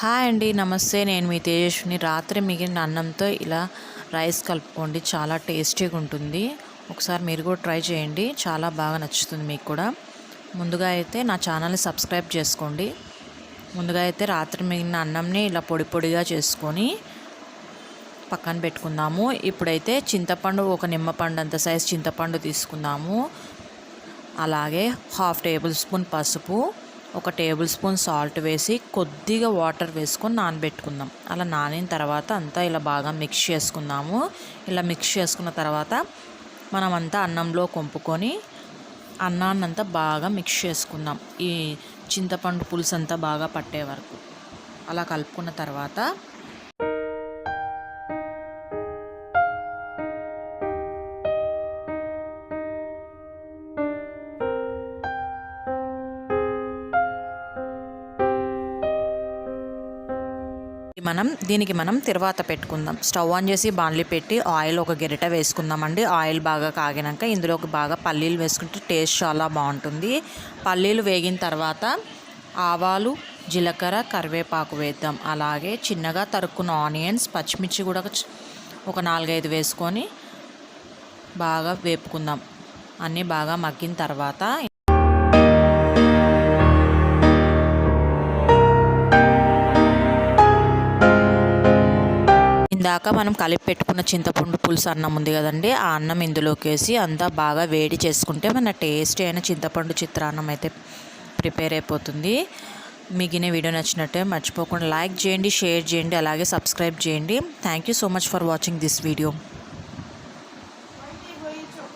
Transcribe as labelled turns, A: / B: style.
A: Hi అండి నమస్తే. నేను మీ తేజస్విని. రాత్రి మిగిలిన అన్నంతో ఇలా రైస్ కలుపుకోండి. చాలా టేస్టీగా ఉంటుంది. ఒకసారి మీరు కూడా ట్రై చేయండి. చాలా బాగా నచ్చుతుంది మీకు కూడా. ముందుగా అయితే నా ఛానల్ని సబ్స్క్రైబ్ చేసుకోండి. ముందుగా అయితే రాత్రి మిగిలిన అన్నంని ఇలా పొడి పొడిగా చేసుకొని పక్కన పెట్టుకుందాము. ఇప్పుడైతే చింతపండు ఒక నిమ్మపండు అంత సైజ్ చింతపండు తీసుకుందాము. అలాగే హాఫ్ టేబుల్ స్పూన్ పసుపు. ఒక టేబుల్ స్పూన్ సాల్ట్ వేసి కొద్దిగా వాటర్ వేసుకొని నానబెట్టుకుందాం. అలా నానిన తర్వాత అంతా ఇలా బాగా మిక్స్ చేసుకుందాము. ఇలా మిక్స్ చేసుకున్న తర్వాత మనం అంతా అన్నంలో కొంపుకొని అన్నాన్నంతా బాగా మిక్స్ చేసుకుందాం. ఈ చింతపండు పులుసు అంతా బాగా పట్టే వరకు. అలా కలుపుకున్న తర్వాత మనం దీనికి మనం తర్వాత పెట్టుకుందాం. స్టవ్ ఆన్ చేసి బాండ్లీ పెట్టి ఆయిల్ ఒక గెరిట వేసుకుందామండి. ఆయిల్ బాగా కాగినాక ఇందులోకి బాగా పల్లీలు వేసుకుంటే టేస్ట్ చాలా బాగుంటుంది. పల్లీలు వేగిన తర్వాత ఆవాలు జీలకర్ర కరివేపాకు వేద్దాం. అలాగే చిన్నగా తరుక్కున్న ఆనియన్స్ పచ్చిమిర్చి కూడా ఒక నాలుగైదు వేసుకొని బాగా వేపుకుందాం. అన్నీ బాగా మగ్గిన తర్వాత ఇందాక మనం కలిపి పెట్టుకున్న చింతపండు పులుసు అన్నం ఉంది కదండి ఆ అన్నం ఇందులోకి వేసి అంతా బాగా వేడి చేసుకుంటే మన టేస్టీ అయిన చింతపండు చిత్రాన్నం అయితే ప్రిపేర్ అయిపోతుంది. మిగిలిన వీడియో నచ్చినట్టే మర్చిపోకుండా లైక్ చేయండి షేర్ చేయండి అలాగే సబ్స్క్రైబ్ చేయండి. Thank you so much for watching this video